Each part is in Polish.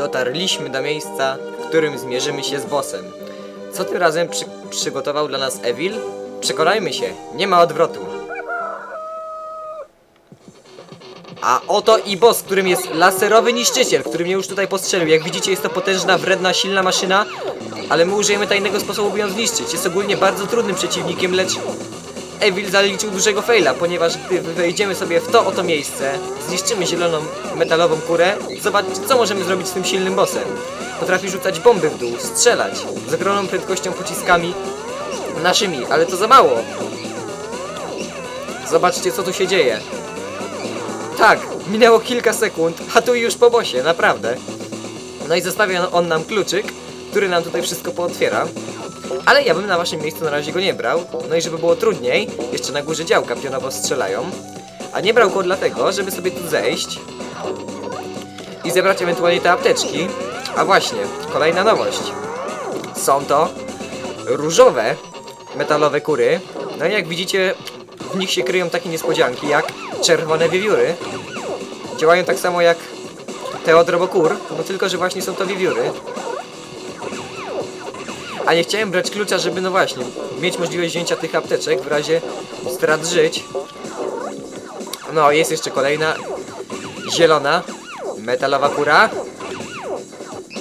dotarliśmy do miejsca, w którym zmierzymy się z bossem. Co tym razem przy przygotował dla nas Evil? Przekonajmy się, nie ma odwrotu. A oto i boss, którym jest laserowy niszczyciel, który mnie już tutaj postrzelił. Jak widzicie jest to potężna, wredna, silna maszyna, ale my użyjemy tajnego sposobu, by ją zniszczyć. Jest ogólnie bardzo trudnym przeciwnikiem, lecz Evil zaliczył dużego faila, ponieważ gdy wejdziemy sobie w to oto miejsce, zniszczymy zieloną metalową kurę, zobaczcie co możemy zrobić z tym silnym bossem. Potrafi rzucać bomby w dół, strzelać z ogromną prędkością pociskami naszymi, ale to za mało. Zobaczcie co tu się dzieje. Tak, minęło kilka sekund, a tu już po bosie, naprawdę. No i zostawia on nam kluczyk, który nam tutaj wszystko pootwiera. Ale ja bym na waszym miejscu na razie go nie brał. No i żeby było trudniej, jeszcze na górze działka pionowo strzelają. A nie brał go dlatego, żeby sobie tu zejść i zebrać ewentualnie te apteczki. A właśnie, kolejna nowość. Są to różowe metalowe kury. No i jak widzicie, w nich się kryją takie niespodzianki jak czerwone wiewióry. Działają tak samo jak te od Robokur, no tylko, że właśnie są to wiewióry. A nie chciałem brać klucza, żeby no właśnie, mieć możliwość wzięcia tych apteczek w razie strat żyć. No, jest jeszcze kolejna zielona metalowa kura.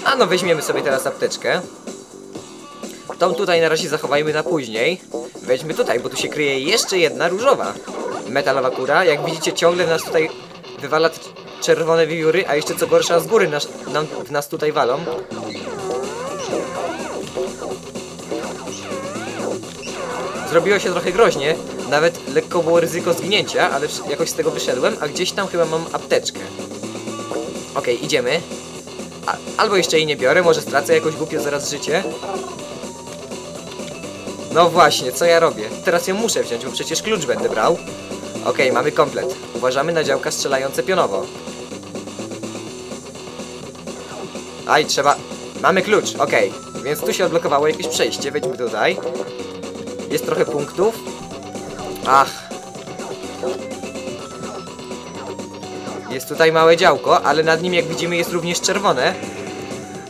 A no, weźmiemy sobie teraz apteczkę. Tą tutaj na razie zachowajmy na później. Weźmy tutaj, bo tu się kryje jeszcze jedna różowa metalowa kura. Jak widzicie, ciągle nas tutaj wywala czerwone wiewióry, a jeszcze co gorsza z góry nas, nam, nas tutaj walą. Zrobiło się trochę groźnie, nawet lekko było ryzyko zginięcia, ale jakoś z tego wyszedłem, a gdzieś tam chyba mam apteczkę. Okej, idziemy. A, albo jeszcze jej nie biorę, może stracę jakoś głupio zaraz życie. No właśnie, co ja robię? Teraz ją muszę wziąć, bo przecież klucz będę brał. Okej, mamy komplet. Uważamy na działka strzelające pionowo. Aj, trzeba... Mamy klucz, okej. Więc tu się odblokowało jakieś przejście, wejdźmy tutaj. Jest trochę punktów. Ach. Jest tutaj małe działko, ale nad nim jak widzimy jest również czerwone.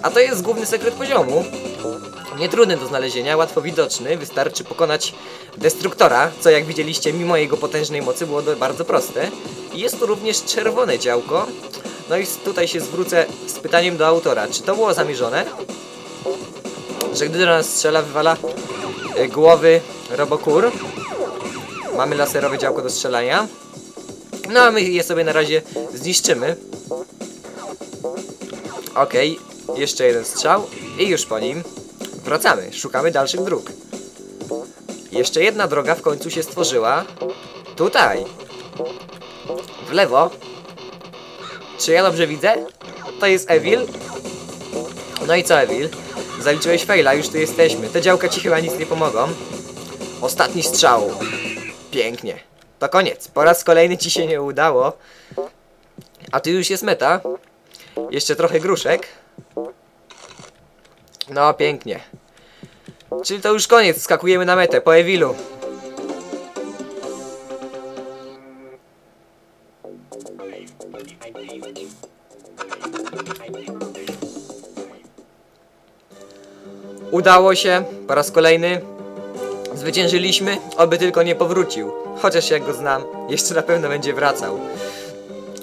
A to jest główny sekret poziomu. Nietrudny do znalezienia, łatwo widoczny, wystarczy pokonać destruktora, co jak widzieliście mimo jego potężnej mocy było bardzo proste. I jest tu również czerwone działko. No i tutaj się zwrócę z pytaniem do autora, czy to było zamierzone? Że gdy do nas strzela, wywala głowy robokur. Mamy laserowe działko do strzelania. No a my je sobie na razie zniszczymy. Okej, jeszcze jeden strzał i już po nim wracamy, szukamy dalszych dróg. Jeszcze jedna droga w końcu się stworzyła. Tutaj. W lewo. Czy ja dobrze widzę? To jest Evil. No i co Evil? Zaliczyłeś faila, już tu jesteśmy. Te działka ci chyba nic nie pomogą. Ostatni strzał. Pięknie. To koniec. Po raz kolejny ci się nie udało. A tu już jest meta. Jeszcze trochę gruszek. No, pięknie. Czyli to już koniec. Skakujemy na metę po Ewilu. Udało się. Po raz kolejny. Zwyciężyliśmy, oby tylko nie powrócił. Chociaż jak go znam, jeszcze na pewno będzie wracał.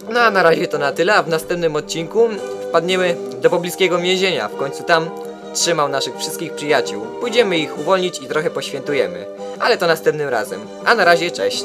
No a na razie to na tyle, a w następnym odcinku wpadniemy do pobliskiego więzienia. W końcu tam trzymał naszych wszystkich przyjaciół. Pójdziemy ich uwolnić i trochę poświętujemy. Ale to następnym razem. A na razie cześć.